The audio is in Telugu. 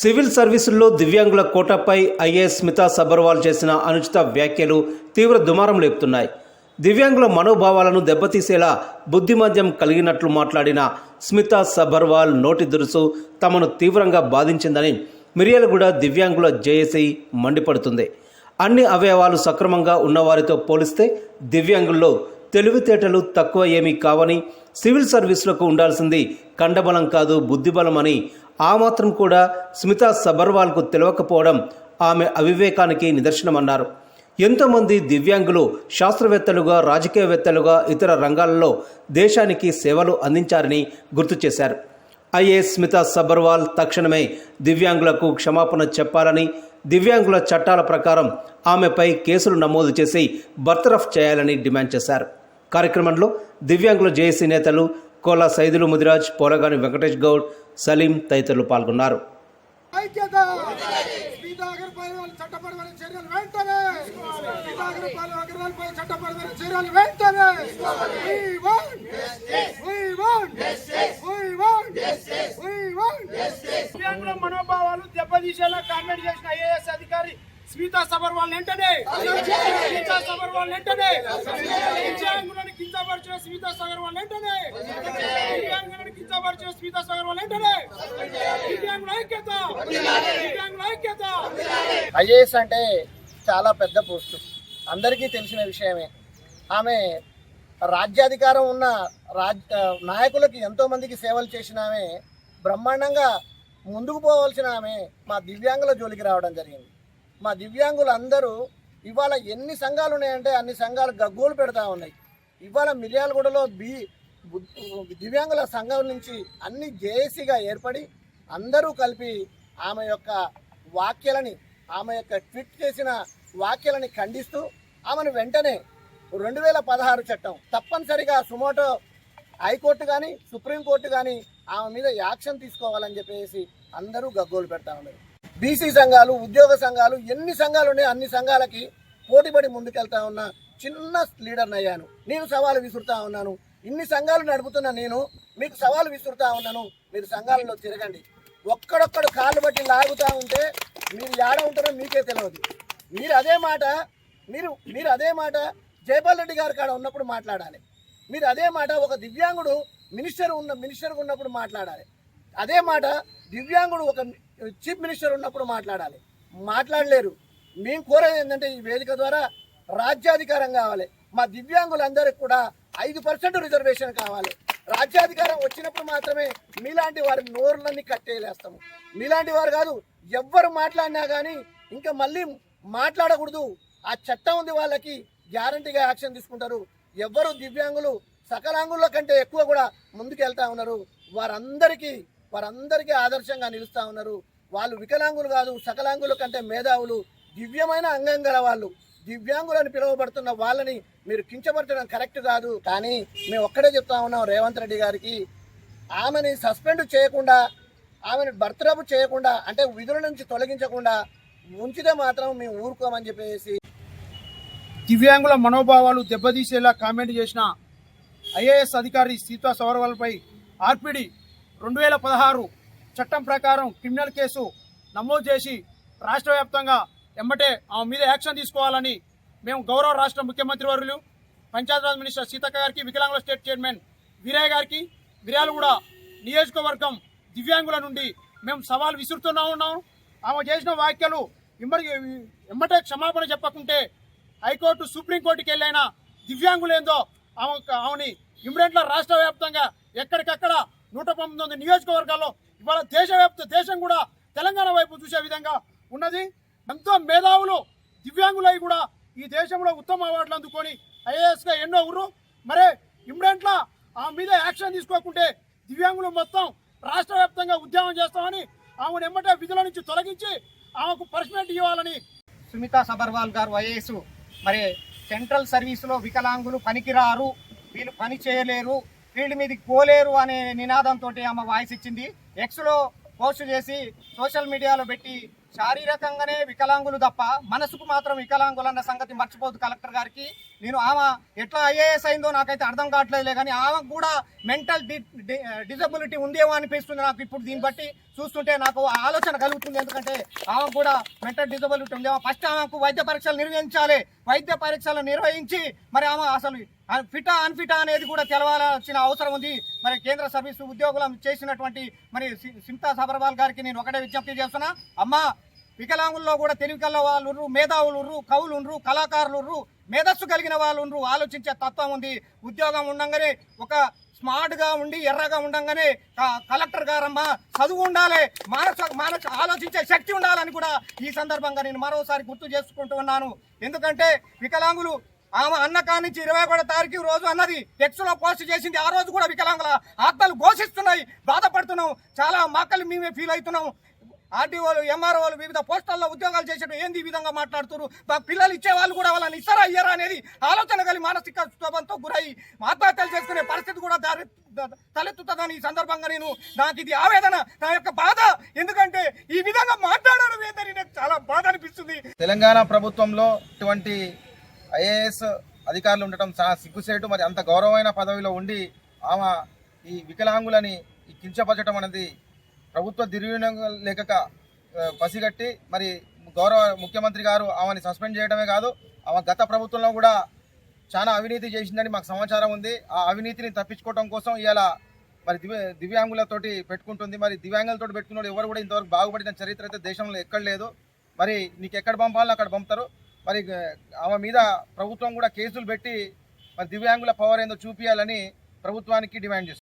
సివిల్ సర్వీసుల్లో దివ్యాంగుల కోటాపై ఐఏఎస్ స్మితా సబర్వాల్ చేసిన అనుచిత వ్యాఖ్యలు తీవ్ర దుమారం లేపుతున్నాయి దివ్యాంగుల మనోభావాలను దెబ్బతీసేలా బుద్ధిమద్యం కలిగినట్లు మాట్లాడిన స్మితా సబర్వాల్ నోటి దురుసు తమను తీవ్రంగా బాధించిందని మిర్యాలగూడ దివ్యాంగుల జేఏసీ మండిపడుతుంది. అన్ని అవయవాలు సక్రమంగా ఉన్నవారితో పోలిస్తే దివ్యాంగుల్లో తెలివితేటలు తక్కువ ఏమీ కావని సివిల్ సర్వీసులకు ఉండాల్సింది కండబలం కాదు బుద్ధిబలం అని. ఆ మాత్రం కూడా స్మితా సబర్వాల్కు తెలియకపోవడం ఆమె అవివేకానికి నిదర్శనమన్నారు. ఎంతోమంది దివ్యాంగులు శాస్త్రవేత్తలుగా రాజకీయవేత్తలుగా ఇతర రంగాలలో దేశానికి సేవలు అందించారని గుర్తు చేశారు. ఐఏఎస్ స్మితా సబర్వాల్ తక్షణమే దివ్యాంగులకు క్షమాపణ చెప్పాలని దివ్యాంగుల చట్టాల ప్రకారం ఆమెపై కేసులు నమోదు చేసి బర్తరఫ్ చేయాలని డిమాండ్ చేశారు. కార్యక్రమంలో దివ్యాంగుల జేఏసీ నేతలు కోలా సైదులు ముదిరాజ్ పోలగాని వెంకటేష్ గౌడ్ సలీం తదితరులు పాల్గొన్నారు. చట్టపరమైన చర్యలు వెంటనే! చట్టపరమైన చర్యలు వెంటనే! మనోభావాలు దెబ్బతీసేలా కామెంట్ చేసిన స్మితా సబర్వాల్ వెంటనే. స్మితా సబర్వాల్ వెంటనే. దివ్యాంగులను కించపరిచిన స్మితా సబర్వాల్ వెంటనే. దివ్యాంగులను కించపరిచిన స్మితా సబర్వాల్ వెంటనే. దివ్యాంగుల ఐక్యత. దివ్యాంగుల ఐక్యత. ఐఏఎస్ అంటే చాలా పెద్ద పోస్టు. అందరికీ తెలిసిన విషయమే. ఆమె రాజ్యాధికారం ఉన్న రాజ్ నాయకులకి ఎంతోమందికి సేవలు చేసిన ఆమె బ్రహ్మాండంగా ముందుకు పోవాల్సిన ఆమె మా దివ్యాంగుల జోలికి రావడం జరిగింది. మా దివ్యాంగులు అందరూ ఇవాళ ఎన్ని సంఘాలు ఉన్నాయంటే అన్ని సంఘాలు గగ్గోలు పెడతా ఉన్నాయి. ఇవాళ మిర్యాలగూడలో బి దివ్యాంగుల సంఘం నుంచి అన్ని జేఏసీగా ఏర్పడి అందరూ కలిపి ఆమె యొక్క వాక్యాలని ఆమె యొక్క ట్వీట్ చేసిన వాక్యాలని ఖండిస్తూ ఆమెను వెంటనే రెండు వేల పదహారు చట్టం తప్పనిసరిగా సుమోటో హైకోర్టు కానీ సుప్రీంకోర్టు కానీ ఆమె మీద యాక్షన్ తీసుకోవాలని చెప్పేసి అందరూ గగ్గోలు పెడతా ఉన్నారు. బీసీ సంఘాలు ఉద్యోగ సంఘాలు ఎన్ని సంఘాలు ఉన్నాయో అన్ని సంఘాలకి పోటీపడి ముందుకెళ్తా ఉన్న చిన్న లీడర్ని అయ్యాను నేను సవాలు విసురుతా ఉన్నాను. ఇన్ని సంఘాలు నడుపుతున్న నేను మీకు సవాలు విసురుతా ఉన్నాను. మీరు సంఘాలలో తిరగండి. ఒక్కడొక్కడు కాళ్ళు బట్టి లాగుతా ఉంటే మీరు ఏడ ఉంటారో మీకే తెలియదు మీరు అదే మాట మీరు మీరు అదే మాట జయపాల్ రెడ్డి గారి కాడ ఉన్నప్పుడు మాట్లాడాలి. మీరు అదే మాట ఒక దివ్యాంగుడు మినిస్టర్ ఉన్న మినిస్టర్ ఉన్నప్పుడు మాట్లాడాలి. అదే మాట దివ్యాంగుడు ఒక చీఫ్ మినిస్టర్ ఉన్నప్పుడు మాట్లాడాలి. మాట్లాడలేరు. మేము కోరేది ఏంటంటే ఈ వేదిక ద్వారా రాజ్యాధికారం కావాలి. మా దివ్యాంగులందరికీ కూడా ఐదు పర్సెంట్ రిజర్వేషన్ కావాలి. రాజ్యాధికారం వచ్చినప్పుడు మాత్రమే మీలాంటి వారి నోరులన్నీ కట్టేలేస్తాము. మీలాంటి వారు కాదు ఎవ్వరు మాట్లాడినా కానీ ఇంకా మళ్ళీ మాట్లాడకూడదు. ఆ చట్టం ఉంది వాళ్ళకి గ్యారంటీగా యాక్షన్ తీసుకుంటారు. ఎవ్వరు దివ్యాంగులు సకలాంగుల కంటే ఎక్కువ కూడా ముందుకు వెళ్తా ఉన్నారు. వారందరికీ వారందరికీ ఆదర్శంగా నిలుస్తూ ఉన్నారు. వాళ్ళు వికలాంగులు కాదు సకలాంగుల కంటే మేధావులు దివ్యమైన అంగం గల వాళ్ళు. దివ్యాంగులని పిలువబడుతున్న వాళ్ళని మీరు కించపరచడం కరెక్ట్ కాదు. కానీ మేము ఒక్కడే చెప్తా ఉన్నాం రేవంత్ రెడ్డి గారికి ఆమెని సస్పెండ్ చేయకుండా ఆమెను బర్తరఫ్ చేయకుండా అంటే విధుల నుంచి తొలగించకుండా ఉంచితే మాత్రం మేము ఊరుకోమని చెప్పేసి దివ్యాంగుల మనోభావాలు దెబ్బతీసేలా కామెంట్ చేసిన ఐఏఎస్ అధికారి సీతా సవర్వాల్పై ఆర్పిడి రెండు వేల పదహారు చట్టం ప్రకారం క్రిమినల్ కేసు నమోదు చేసి రాష్ట్ర వ్యాప్తంగా ఎమ్మటే ఆమె మీద యాక్షన్ తీసుకోవాలని మేము గౌరవ రాష్ట్ర ముఖ్యమంత్రి వర్యులు పంచాయతీరాజ్ మినిస్టర్ సీతక్క గారికి వికలాంగుల స్టేట్ చైర్మన్ వీరయ్య గారికి మిర్యాలగూడ నియోజకవర్గం దివ్యాంగుల నుండి మేము సవాల్ విసురుతూనే ఉన్నాం. ఆమె చేసిన వ్యాఖ్యలు ఇమ్మడి ఎమ్మటే క్షమాపణ చెప్పకుంటే హైకోర్టు సుప్రీంకోర్టుకి వెళ్ళైనా దివ్యాంగులేందో ఆమె ఆమెని ఇమ్మీడియట్గా రాష్ట్ర వ్యాప్తంగా ఎక్కడికక్కడ నూట పంతొమ్మిది నియోజకవర్గాల్లో ఇవాళ దేశవ్యాప్త దేశం కూడా తెలంగాణ వైపు చూసే విధంగా ఉన్నది. ఎంతో మేధావులు దివ్యాంగులై కూడా ఈ దేశంలో ఉత్తమ అవార్డులు అందుకొని ఐఏఎస్గా ఎన్నో ఉర్రు మరే ఇమ్మడెంట్లా ఆమె మీద యాక్షన్ తీసుకోకుంటే దివ్యాంగులు మొత్తం రాష్ట్ర వ్యాప్తంగా ఉద్యమం చేస్తామని ఆమెను ఎమ్మటే విధుల నుంచి తొలగించి ఆమెకు పనిష్మెంట్ ఇవ్వాలని సుమితా సబర్వాల్ గారు ఐఏఎస్. మరి సెంట్రల్ సర్వీసులో వికలాంగులు పనికిరారు వీళ్ళు పని చేయలేరు. ఫీల్డ్ మీదకి పోలేరు అనే నినాదంతో ఆమె వాయిస్ ఇచ్చింది. ఎక్స్లో పోస్ట్ చేసి సోషల్ మీడియాలో పెట్టి శారీరకంగానే వికలాంగులు తప్ప మనసుకు మాత్రం వికలాంగులు అన్న సంగతి మర్చిపోదు కలెక్టర్ గారికి. నేను ఆమె ఎట్లా ఐఏఎస్ అయిందో నాకైతే అర్థం కావట్లేదులే కానీ ఆమెకు కూడా మెంటల్ డిజబిలిటీ ఉందేమో అనిపిస్తుంది నాకు ఇప్పుడు దీన్ని బట్టి. చూస్తుంటే నాకు ఆలోచన కలుగుతుంది. ఎందుకంటే ఆమె కూడా మెంటల్ డిజబిలిటీ ఉందేమో ఫస్ట్ ఆమెకు వైద్య పరీక్షలు నిర్వహించాలి. వైద్య పరీక్షలు నిర్వహించి మరి ఆమె అసలు ఫిటా అన్ఫిటా అనేది కూడా తెలవాల్సిన అవసరం ఉంది. మరి కేంద్ర సర్వీసు ఉద్యోగులు చేసినటువంటి మరి సి- సింతా సబర్వాల్ గారికి నేను ఒకటే విజ్ఞప్తి చేస్తున్నా. అమ్మా వికలాంగుల్లో కూడా తెలివికల్ల వాళ్ళు ఉర్రు, మేధావులు ఉర్రు, కవులు కళాకారులు మేధస్సు కలిగిన వాళ్ళు ఆలోచించే తత్వం ఉంది. ఉద్యోగం ఉండగానే ఒక స్మార్ట్గా ఉండి ఎర్రగా ఉండంగానే కలెక్టర్ గారమ్మా చదువు ఉండాలి. మానస మానస ఆలోచించే శక్తి ఉండాలని కూడా ఈ సందర్భంగా నేను మరోసారి గుర్తు చేసుకుంటూ ఉన్నాను. ఎందుకంటే వికలాంగులు ఆమె అన్న కానించి ఇరవై ఒకటో తారీఖు రోజు అన్నది ఎక్స్లో పోస్ట్ చేసింది. ఆ రోజు కూడా వికలాంగుల ఆత్మలు ఘోషిస్తున్నాయి. బాధపడుతున్నాం. చాలా మాకలు మేమే ఫీల్ అవుతున్నాం. ఆర్టీఓలు ఎంఆర్ఓలు వివిధ పోస్టల్లో ఉద్యోగాలు చేసేటప్పుడు ఏంది ఈ విధంగా మాట్లాడుతున్నారు? మా పిల్లలు ఇచ్చే వాళ్ళు కూడా వాళ్ళని ఇస్తారా అయ్యారా అనేది ఆలోచన కలిగి మానసిక క్షోభంతో గురై ఆత్మహత్యలు చేసుకునే పరిస్థితి కూడా దారి తలెత్తుతుందని ఈ సందర్భంగా నేను నాకు ఇది ఆవేదన నా యొక్క బాధ. ఎందుకంటే ఈ విధంగా మాట్లాడడం ఏంటని నాకు చాలా బాధ అనిపిస్తుంది. తెలంగాణ ప్రభుత్వంలో ఇటువంటి ఐఏఎస్ అధికారులు ఉండటం చాలా సిగ్గుసేటు మరి అంత గౌరవమైన పదవిలో ఉండి ఆమె ఈ వికలాంగులని ఈ కించపరచడం అనేది ప్రభుత్వ దుర్వినియోగం లేక పసిగట్టి మరి గౌరవ ముఖ్యమంత్రి గారు ఆమెని సస్పెండ్ చేయడమే కాదు ఆమె గత ప్రభుత్వంలో కూడా చాలా అవినీతి చేసిందని మాకు సమాచారం ఉంది. ఆ అవినీతిని తప్పించుకోవడం కోసం ఇవాళ మరి దివ్య దివ్యాంగులతోటి పెట్టుకుంటుంది. మరి దివ్యాంగులతోటి పెట్టుకున్నాడు ఎవరు కూడా ఇంతవరకు బాగుపడిన చరిత్ర అయితే దేశంలో ఎక్కడ లేదు. మరి నీకు ఎక్కడ పంపాలో అక్కడ పంపుతారు. మరి ఆమె మీద ప్రభుత్వం కూడా కేసులు పెట్టి మరి దివ్యాంగుల పవర్ ఏందో చూపించాలని ప్రభుత్వానికి డిమాండ్ చేస్తుంది